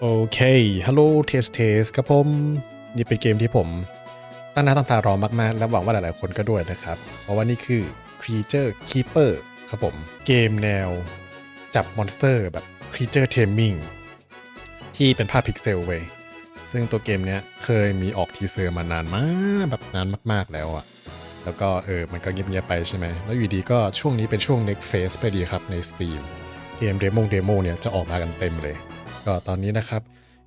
โอเค ฮัลโหล เทสเทสครับผม นี่เป็นเกมที่ผม ตั้งหน้าตั้งตารอมากๆ และหวังว่าหลายๆ คนก็ด้วยนะครับ เพราะว่านี่คือ Creature Keeper ครับผม เกมแนวจับมอนสเตอร์แบบ Creature Taming ที่เป็นภาพพิกเซลเว้ยซึ่งตัวเกมเนี้ยเคยมีออกทีเซอร์มานานมากแบบนานมากๆแล้วอะแล้วก็เออ มันก็เงียบๆไปใช่ไหม แล้วอยู่ดีก็ช่วงนี้เป็นช่วง next phase ไปดีครับใน Steam เกมเดโมเดโมเนี่ยจะออกมากันเต็มเลย ก็ตอนนี้นะครับ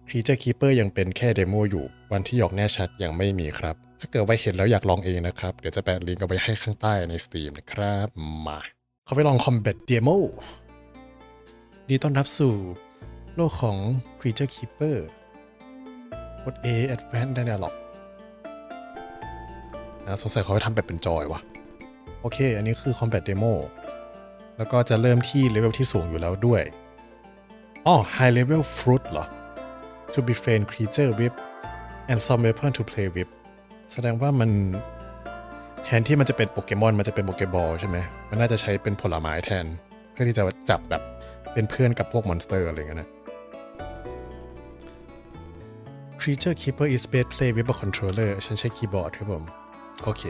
Creature Keeper ยังเป็นแค่เดโมอยู่ วันที่ออกแน่ชัดยังไม่มีครับ ถ้าเกิดว่าเห็นแล้วอยากลองเองนะครับ เดี๋ยวจะแปะลิงก์เอาไว้ให้ข้างใต้ใน Steam นะครับ มาเขาไปลอง Combat Demo ดีต้อนรับสู่โลกของ Creature Keeper กด A Advanced Dialog นะสงสัยเขาจะทำแบบเป็นจอยวะโอเค อันนี้คือ Combat Demo แล้วก็จะเริ่มที่เลเวลที่สูงอยู่แล้วด้วยอ๋อ High Level Fruit เหรอ To befriend creature with and some weapon to play with แสดงว่ามันแทนที่มันจะเป็นโปเกมอนมันจะเป็นโปเกบอลใช่ไหม มันน่าจะใช้เป็นผลไม้แทน เพื่อที่จะจับแบบเป็นเพื่อนกับพวกมอนสเตอร์อะไรเงี้ยนะ Creature Keeper is best play with a controller ฉันใช้คีย์บอร์ดครับผม โอเค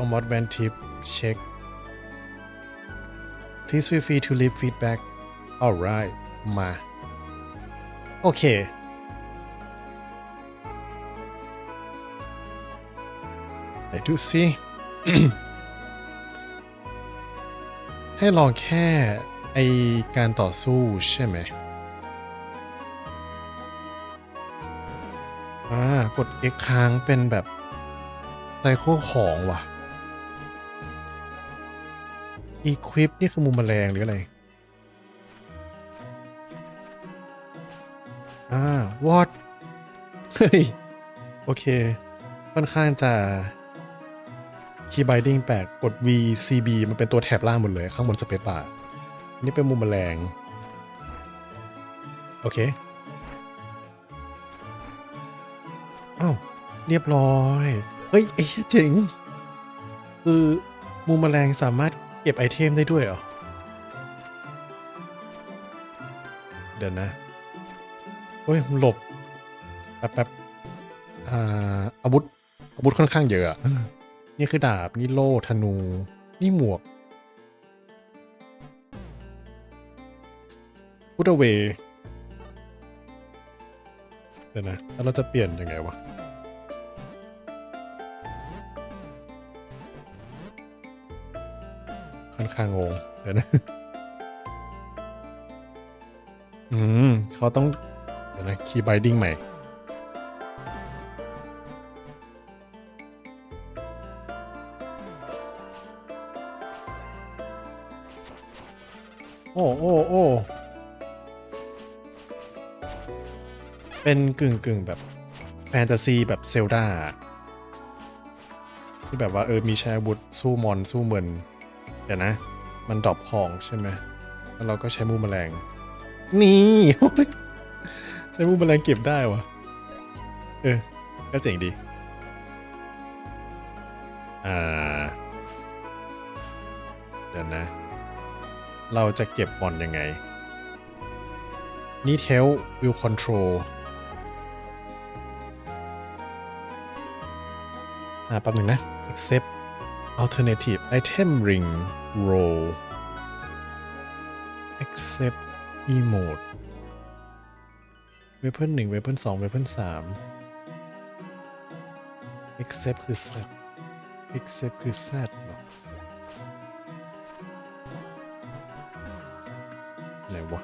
From what van tip check Please feel free to leave feedback alright มา โอเค ไหนดูสิให้ลองแค่ไอการต่อสู้ใช่ไหม อ่า กด X ค้างเป็นแบบไซโคของว่ะ Equip นี่คือมุมแมลงหรืออะไร อ่า what เฮ้ย โอเค ค่อนข้างจะคีย์บ i ดิ้งแปลกกด V C B มันเป็นตัวแถบล่างหมดเลย ข้างบนสเปซบาร์นี่เป็นมุมแมลง โอเค อ้าว เรียบร้อย เฮ้ยไอ้เหี้ยเจ๋ง คือมุมแมลงสามารถ เก็บไอเทมได้ด้วยเหรอ เดี๋ยวนะเฮ้ยหลบแป๊บแป๊บอาอาวุธอาวุธค่อนข้างเยอะอะ นี่คือดาบ นี่โล่ธนู นี่หมวกพุทธเวเดี๋ยวนะ แล้วเราจะเปลี่ยนยังไงวะ ค่อนข้างงงเดี๋ยวนะ อืมเขาต้อง เดี๋ยวนะคีย์ไบดิ้งใหม่ โอ้โอ้โอ้เป็นกึ่งกึ่งแบบ แฟนตาซีแบบเซลดาที่แบบว่าเออมีใช้อาวุธสู้มอนสู้เมิน ดี๋ยวนะ มันดรอปของใช่ไหมแล้วเราก็ใช้มูแมลง นี่ ใช้มูแมลงเก็บได้วะเออก็เจ๋งดี อ่า เดี๋ยวนะ เราจะเก็บบอลยังไงนี่เทลวิวคอนโทรลอ่าแป๊บหนึ่งนะ accept alternative item ring roll accept emote weapon 1 weapon 2 weapon 3 accept คือ z accept คือ z เหรออะไรวะ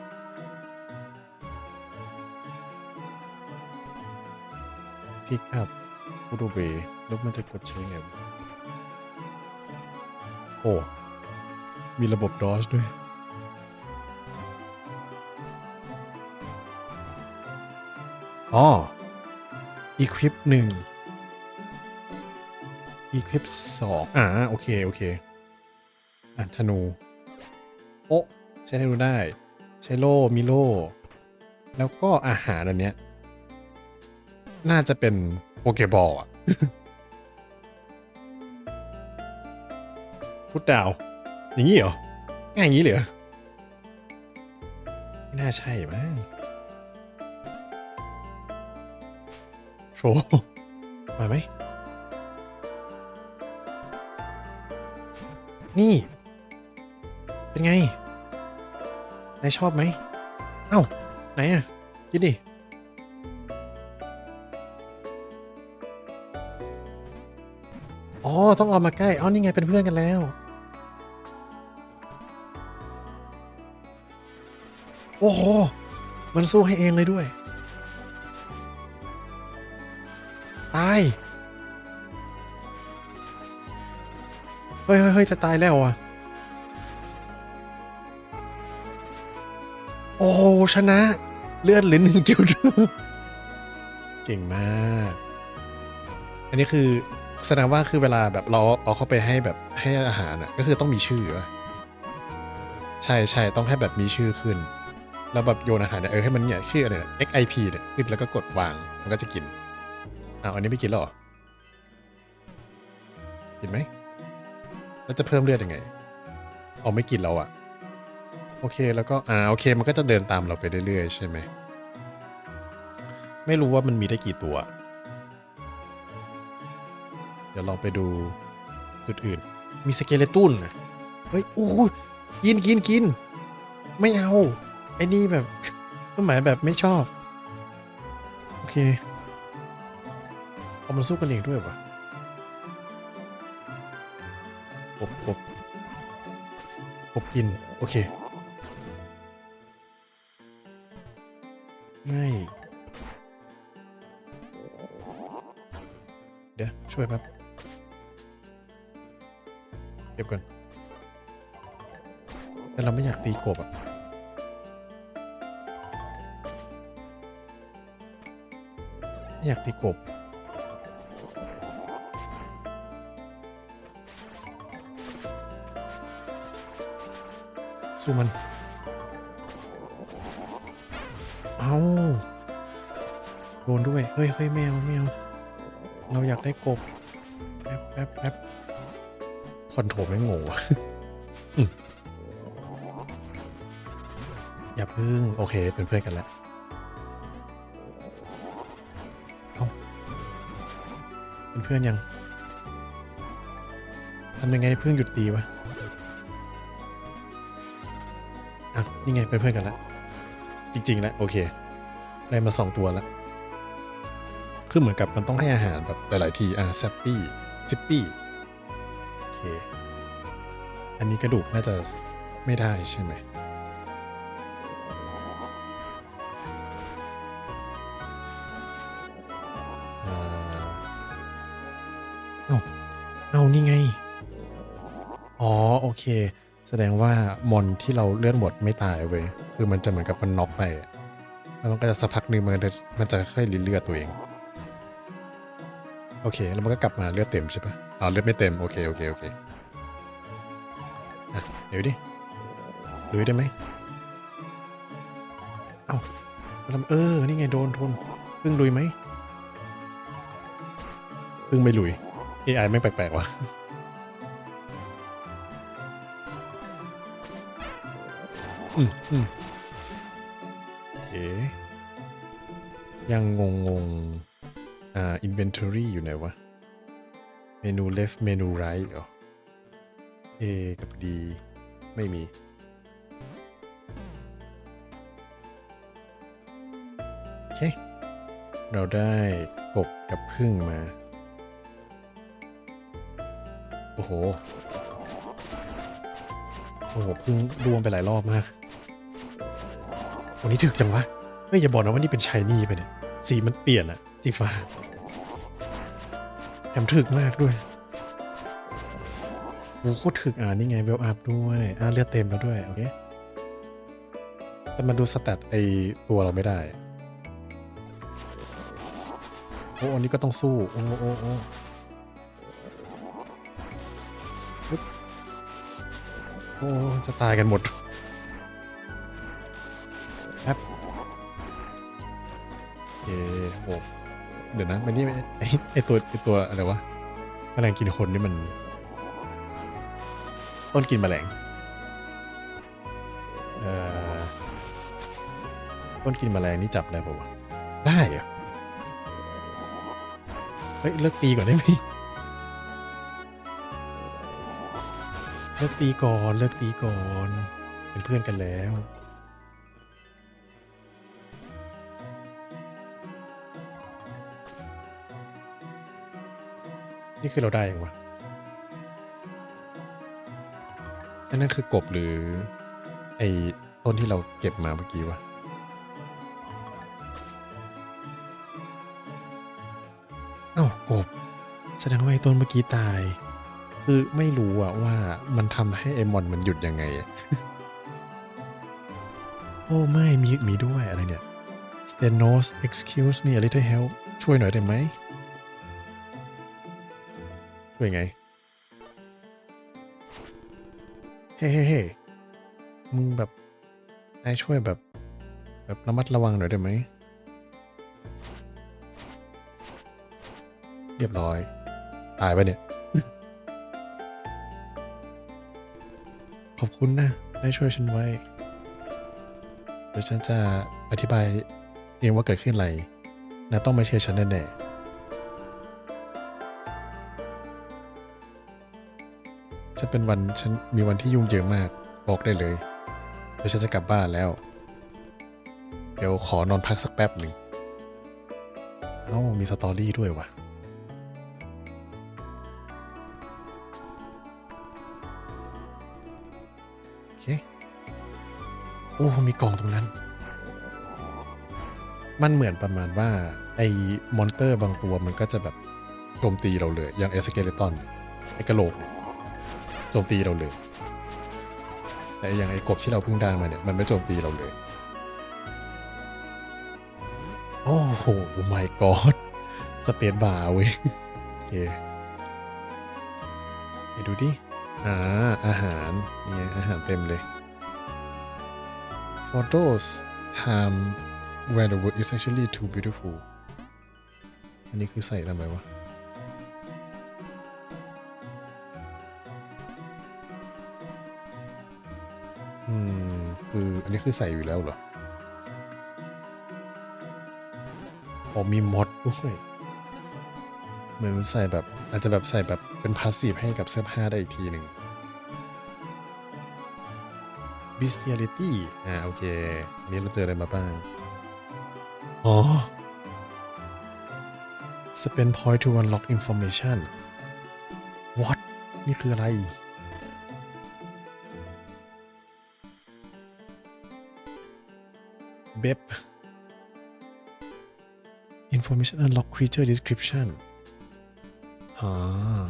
พิกอัพพูดเวแล้วมันจะกดใช้ไงวะ โอ้ มีระบบดอชด้วย อ๋อ Equip หนึ่ง Equip สองอ่า โอเค โอเค อะธนู โอ้ใช้ธนูได้ ใช้โล่มีโล่แล้วก็อาหารอันเนี้ย น่าจะเป็นโปเกบอลอะ พุดดาว อย่างนี้เหรอ ง่ายอย่างนี้เลยเหรอไม่น่าใช่มั้งโชว์มาไหม นี่ เป็นไง นายชอบไหม เอ้า ไหนอะ คิดดิอ๋อ ต้องเอามาใกล้ อ๋อ นี่ไงเป็นเพื่อนกันแล้ว โอ้โห มันสู้ให้เองเลยด้วย ตาย เฮ้ยเฮ้ยเฮ้ยจะตายแล้วอะ โอ้ชนะ เลือดหลือหนึ่งกิวเก่งมาก อันนี้คือแสดงว่าคือเวลาแบบเราเอาเข้าไปให้แบบให้อาหารอะ ก็คือต้องมีชื่อป่ะใช่ใช่ต้องให้แบบมีชื่อขึ้น แล้วแบบโยนอาหารเนี่ยเออให้มันเนี่ยชื่ออะไรเนี่ย XIP เนี่ยขึ้นแล้วก็กดวางมันก็จะกินอ้าวอันนี้ไม่กินหรอกินไหมแล้วจะเพิ่มเลือดยังไงเอาไม่กินแล้วอะโอเคแล้วก็อ่าโอเคมันก็จะเดินตามเราไปเรื่อยๆใช่ไหมไม่รู้ว่ามันมีได้กี่ตัว เดี๋ยวลองไปดูจุดอื่น มีสเกเลตุนเฮ้ยโอ้ยกินกินกิน ไม่เอา ไอ้นี่แบบก็หมายแบบไม่ชอบ โอเคเอามันสู้กันเองด้วยวะกบกบกบกิน โอเค ไม่ เดี๋ยว ช่วยแป๊บ อยากตีกบสู้มัน เอาโดนด้วย เฮ้ยเฮ้ยแมวแมวเราอยากได้กบแป๊บแป๊บแป๊บคอนโทรลไม่งงว่ะอืมอย่าพึ่ง โอเค เป็นเพื่อนกันแล้ว เพื่อนยังทำยังไงให้เพื่อนหยุดตีวะอะนี่ไงเป็นเพื่อนกันแล้วจริงๆแล้วโอเค ได้มาสองตัวแล้วคือเหมือนกับมันต้องให้อาหารแบบหลายๆทีอ่าแซปปี้ซิปปี้โอเคอันนี้กระดูกน่าจะไม่ได้ใช่ไหม แสดงว่ามอนที่เราเลื่อนหมดไม่ตายเว้ยคือมันจะเหมือนกับมันน็อกไป แล้วมันก็จะสักพักนึงมันจะมันจะค่อยรีเลือดตัวเอง โอเค แล้วมันก็กลับมาเลือดเต็มใช่ปะอ๋อเลือดไม่เต็ม โอเค โอเค โอเคอะเดี๋ยวดิลุยได้ไหมเอ้าแล้วเออ นี่ไงโดนโดนพึ่งลุยไหมพึ่งไม่ลุย AI ไม่แปลกๆว่ะ อืมอืมเอ๋ยังงงงอ่า inventory อยู่ไหนวะ เมนู left เมนู right เหรอ A กับ D ไม่มี โอเค เราได้กบกับพึ่งมา โอ้โห โอ้โหพึ่งรวมไปหลายรอบมาก วันนี้ถึกจังวะเฮ้ยอย่าบอกนะว่านี่เป็นชายนี่ไปเนี่ย สีมันเปลี่ยนอะสีฟ้าแถมถึกมากด้วยโอ้โหโคตรถึกอ่านี่ไงเวลอัพด้วยอ่าเลือดเต็มแล้วด้วยโอเคแต่มาดูสแตทไอตัวเราไม่ได้โอ้อันนี้ก็ต้องสู้ โอ้โอ้โอ้โอ้จะตายกันหมด โอ้เดี๋ยวนะมันนี่ไอไอตัวไอตัวอะไรวะแมลงกินคนนี่มัน ต้นกินแมลงเอ่อต้นกินแมลงนี่จับได้ปะวะได้เหรอะเฮ้ยเลิกตีก่อนได้ไหมเลิกตีก่อนเลิกตีก่อน เป็นเพื่อนกันแล้ว นี่คือเราได้ยังวะอันนั้นคือกบหรือ ไอ้ต้นที่เราเก็บมาเมื่อกี้วะอ้าวกบ แสดงว่าไอ้ต้นเมื่อกี้ตาย คือไม่รู้อะว่ามันทำให้ไอมอนมันหยุดยังไง โอ้ไม่มีมีด้วยอะไรเนี่ย Stenos excuse me a little help ช่วยหน่อยได้ไหม ช่วยไง เฮ้เฮ้เฮ้มึงแบบนายช่วยแบบ แบบระมัดระวังหน่อยได้ไหม เรียบร้อย ตายไปเนี่ย ขอบคุณนะได้ช่วยฉันไว้ เดี๋ยวฉันจะอธิบายเองว่าเกิดขึ้นอะไรนะต้องมาเชื่อฉันแน่ๆ จะเป็นวันฉันมีวันที่ยุ่งเยิงมากบอกได้เลยเดี๋ยวฉันจะกลับบ้านแล้ว เดี๋ยวขอนอนพักสักแป๊บหนึ่งเอ้ามีสตอรี่ด้วยว่ะโอเคโอ้มีกล่องตรงนั้น มันเหมือนประมาณว่า ไอ้มอนเตอร์บางตัวมันก็จะแบบโจมตีเราเลย อย่างเอสเกเลตอนไอ้กระโหลกเนี่ย จมตีเราเลยแต่อย่างไอ้กบที่เราเพิ่งได้มาเนี่ยมันไม่โจมตีเราเลย โอ้โห my god สเปซบาร์เว้ยโอเคไปดูดิอ่าอาหารนี่ไงอาหารเต็มเลย For those time where the world is actually too beautiful อันนี้คือใส่ทำไมวะ อันนี้คือใส่อยู่แล้วเหรออ๋อมีมดด้วยเหมือนใส่แบบอาจจะแบบใส่แบบเป็นพาสซีฟให้กับเสื้อผ้าได้อีกทีหนึ่ง bestiality อ่าโอเค อันนี้เราเจออะไรมาบ้าง อ๋อ spend point to unlock information what นี่คืออะไร เบบ information unlock creature description อ่า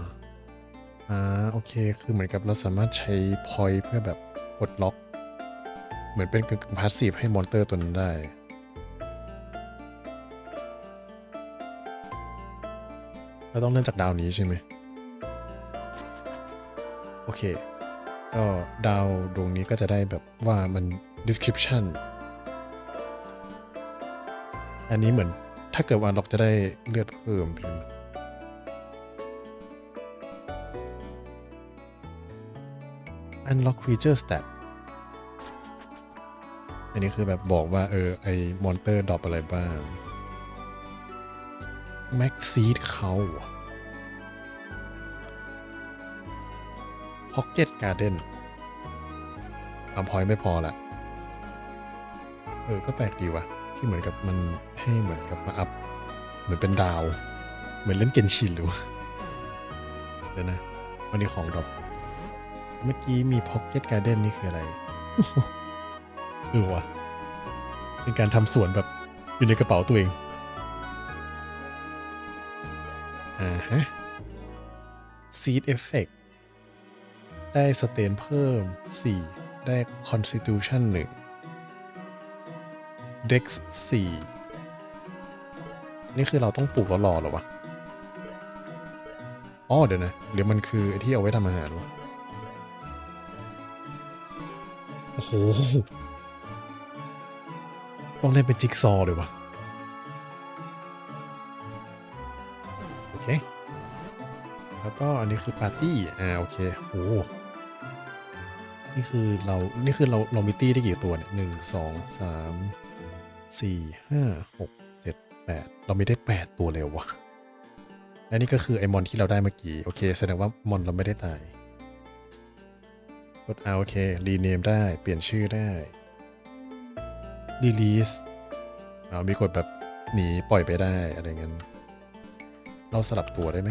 อ่า โอเค คือเหมือนกับเราสามารถใช้ point เพื่อแบบปลดล็อก เหมือนเป็นกึ่งพาสซีฟให้มอนเตอร์ตัวนั้นได้เราต้องเริ่มจากดาวนี้ใช่ไหมโอเค ก็ดาวดวงนี้ก็จะได้แบบว่ามัน description อันนี้เหมือนถ้าเกิดว่าล็อกจะได้เลือดเพิ่มใช่ไหม unlock creature stat อันนี้คือแบบบอกว่า เออ ไอมอนเตอร์ดรอปอะไรบ้าง Max Seed เขา Pocket Garden ความพอยไม่พอละ เออ ก็แปลกดีวะที่เหมือนกับมัน ให้เหมือนกับมาอัพ เหมือนเป็นดาว เหมือนเล่นเกนชินหรือวะเดี๋ยวนะวันนี้ของดรอปเมื่อกี้มี Pocket Garden นี่คืออะไรเออวะเป็นการทำสวนแบบอยู่ในกระเป๋าตัวเองอ่าฮะ Seed Effect ได้สเตนเพิ่ม 4 ได้ Constitution 1 Dex 4 นี่คือเราต้องปลูกแล้วรอหรอวะอ๋อเดี๋ยวนะหรือมันคือที่เอาไว้ทำอาหารวะโอ้โหต้องเล่นเป็นจิ๊กซอว์เลยวะโอเค แล้วก็อันนี้คือปาร์ตี้ อ่า โอเคโอ้นี่คือเรา นี่คือเรา เรามีตี้ได้กี่ตัวเนี่ยหนึ่งสองสามสี่ห้าหก เจ็ดแปดเราไม่ได้แปดตัวเลยวะและนี่ก็คือไอมอนที่เราได้เมื่อกี้ โอเค แสดงว่ามอนเราไม่ได้ตายกดเอาโอเค รีเนมได้เปลี่ยนชื่อได้ release เอามีกดแบบหนีปล่อยไปได้อะไรเงี้ยเราสลับตัวได้ไหม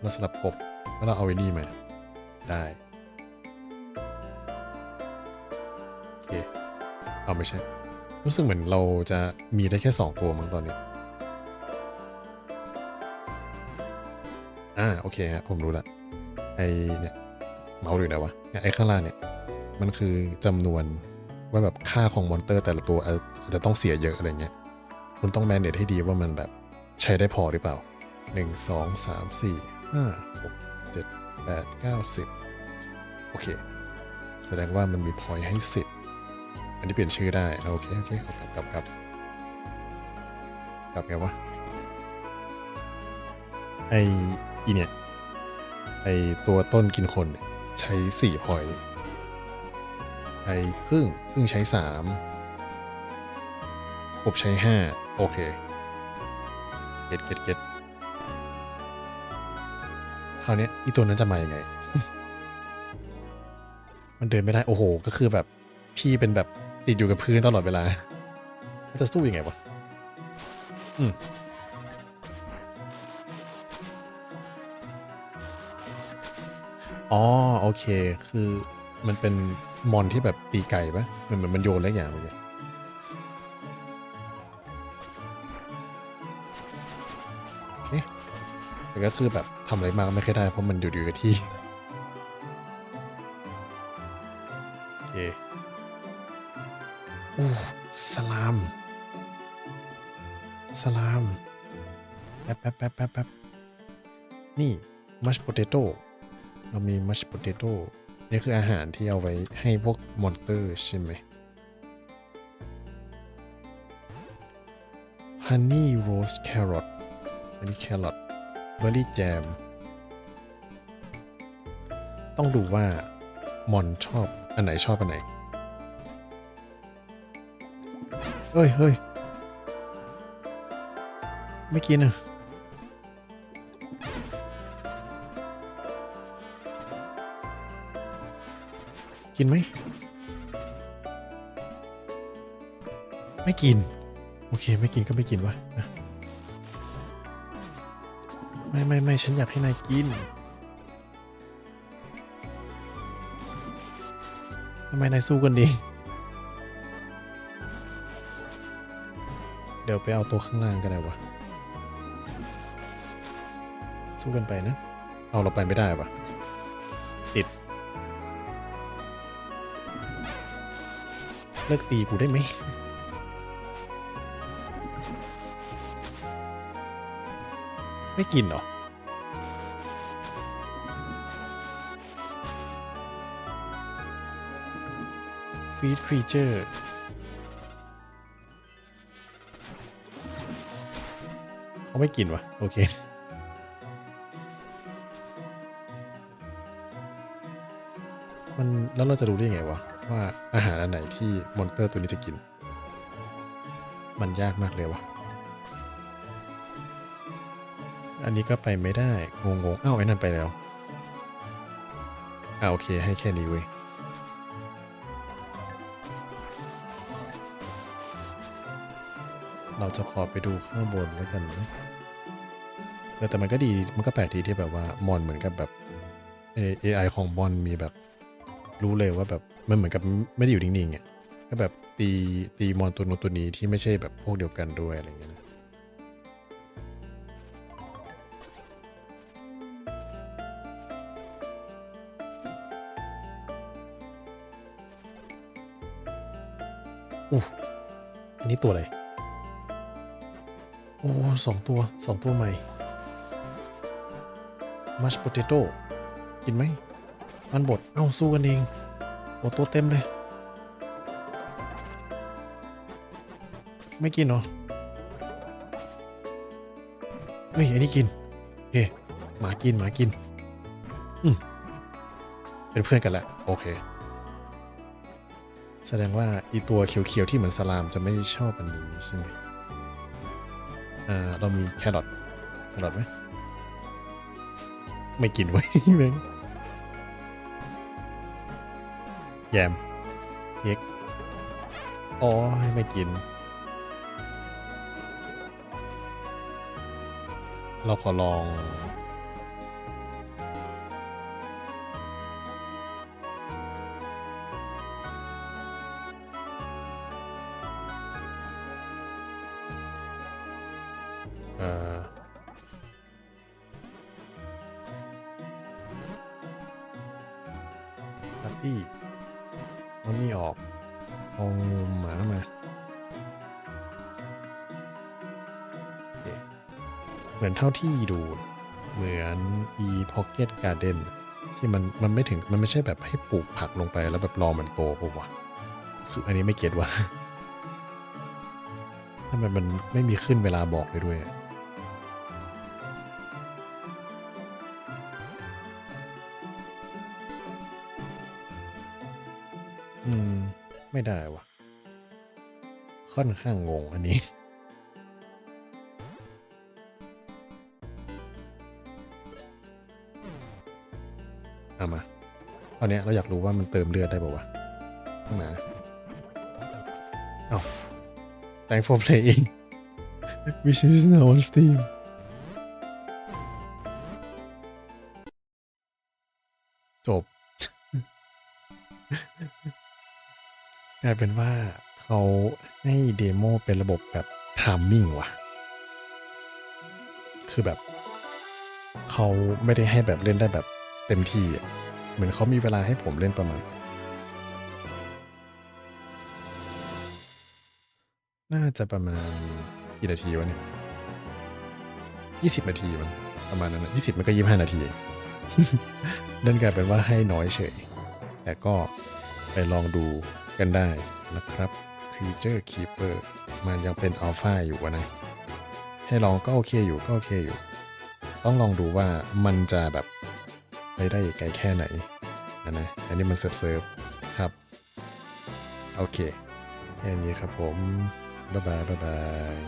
เราสลับกบแล้วเราเอาไอ้นี่มา ได้ โอเค เอาไม่ใช่ รู้สึกเหมือนเราจะมีได้แค่ 2 ตัวมั้งตอนนี้ อ่าโอเคฮะผมรู้ละไอเนี่ยเมาส์อยู่ไหนวะเนี่ยไอข้างล่างเนี่ย มันคือจำนวนว่าแบบค่าของมอนเตอร์แต่ละตัวอาจจะต้องเสียเยอะอะไรเงี้ย คุณต้องแมเนจให้ดีว่ามันแบบใช้ได้พอหรือเปล่า 1 2 3 4 5 6 7 8 9 10 โอเค แสดงว่ามันมีพอยต์ให้ 10 อันนี้เปลี่ยนชื่อได้โอเคโอเคกลับกลับกลับกลับไงวะไออีเนี่ยไอตัวต้นกินคนใช้สี่พอยไอพึ่งพึ่งใช้สามกบใช้ห้าโอเคเก็ตเก็ตเก็ตคราวนี้อีตัวนั้นจะมายังไง มันเดินไม่ได้ โอ้โห ก็คือแบบ พี่เป็นแบบ ติดอยู่กับพื้นตลอดเวลามันจะสู้ยังไงวะอืมอ๋อโอเค คือมันเป็นมอนที่แบบตีไก่ปะมันเหมือนมันโยนอะไรอย่างเมื่อกี้โอเคแต่ก็คือแบบทำอะไรมากไม่ค่อยได้เพราะมันอยู่ๆกับที่โอเค โอ้สลาม สลาม แป๊บแป๊บแป๊บแป๊บแป๊บนี่มัชโปเตโต้เรามีมัชโปเตโต้นี่คืออาหารที่เอาไว้ให้พวกมอนเตอร์ใช่ไหม Honey Rose Carrot อันนี้แครอทเบอร์รี่แจม ต้องดูว่ามอนชอบอันไหนชอบอันไหน เฮ้ยเฮ้ยไม่กินอะกินไหม ไม่กิน โอเค ไม่กินก็ไม่กินวะนะไม่ไม่ไม่ฉันอยากให้นายกินทำไมนายสู้กันดี เดี๋ยวไปเอาตัวข้างล่างก็ได้วะ สู้กันไปนะ เอาเราไปไม่ได้วะติด เลิกตีกูได้ไหมไม่กินเหรอ ฟีดครีเจอร์ เขาไม่กินวะโอเคมันแล้วเราจะรู้ได้ยังไงวะว่าอาหารอันไหนที่มอนเตอร์ตัวนี้จะกิน มันยากมากเลยวะอันนี้ก็ไปไม่ได้งงงๆอ้าวไอ้นั่นไปแล้วอ่าโอเคให้แค่นี้เว้ย เราจะขอไปดูข้างบนแล้วกันนะเออแต่มันก็ดีมันก็แปลกดีที่แบบว่ามอนเหมือนกับแบบ AI ของมอนมีแบบ รู้เลยว่าแบบมันเหมือนกับไม่ได้อยู่นิ่งๆอะก็แบบตีตีมอนตัวนู้นตัวนี้ที่ไม่ใช่แบบพวกเดียวกันด้วยอะไรเงี้ยนะอู้อันนี้ตัวอะไร อ้สองตัวสองตัวใหม่มัชโปเตโต้กินไหม มันบด เอ้า สู้กันเองโอ้ตัวเต็มเลย ไม่กินเหรอ เฮ้ย อันนี้กินโอเคหมากิน หมากิน อืม เป็นเพื่อนกันแหละ โอเค แสดงว่าอีตัวเขียวๆที่เหมือนสลามจะไม่ชอบอันนี้ใช่ไหม อ่าเรามีแครอทแครอทไหมไม่กินไว้แม่งแยมเอ็กอ๋อไม่กิน เราขอลอง เอ่อปาร์ตี้เอานี่ออกเอางูหมามาเเหมือนเท่าที่ดู เหมือน e pocket garden ที่มันมันไม่ถึงมันไม่ใช่แบบให้ปลูกผักลงไปแล้วแบบรอมันโตปะวะคืออันนี้ไม่เก็ตว่าทำไมมันไม่มีขึ้นเวลาบอกเลยด้วยอะ อืม ไม่ได้วะค่อนข้างงงอันนี้ เอามาตอนเนี้ยเราอยากรู้ว่ามันเติมเลือดได้ป่าวะหมาเอา thank for playing Which is now on Steam ายเป็นว่าเขาให้เดโมเป็นระบบแบบทามมิ่งว่ะ คือแบบ เขาไม่ได้ให้แบบเล่นได้แบบเต็มที่ เหมือนเขามีเวลาให้ผมเล่นประมาณ น่าจะประมาณกี่นาทีวะเนี่ยยี่สิบนาทีมันประมาณนั้นยี่สิบมันก็ยี่ห้านาทีเองเดินกลายเป็นว่าให้น้อยเฉย แต่ก็ไปลองดู กันได้นะครับ Creature Keeper มันยังเป็นอัลฟาอยู่นะ ให้ลองก็โอเคอยู่ก็โอเคอยู่ ต้องลองดูว่ามันจะแบบไปได้ไกลแค่ไหนนะนะอันนี้มันเซิร์ฟเซิร์ฟครับ โอเค แค่นี้ครับผม บ๊ายบายบ๊ายบาย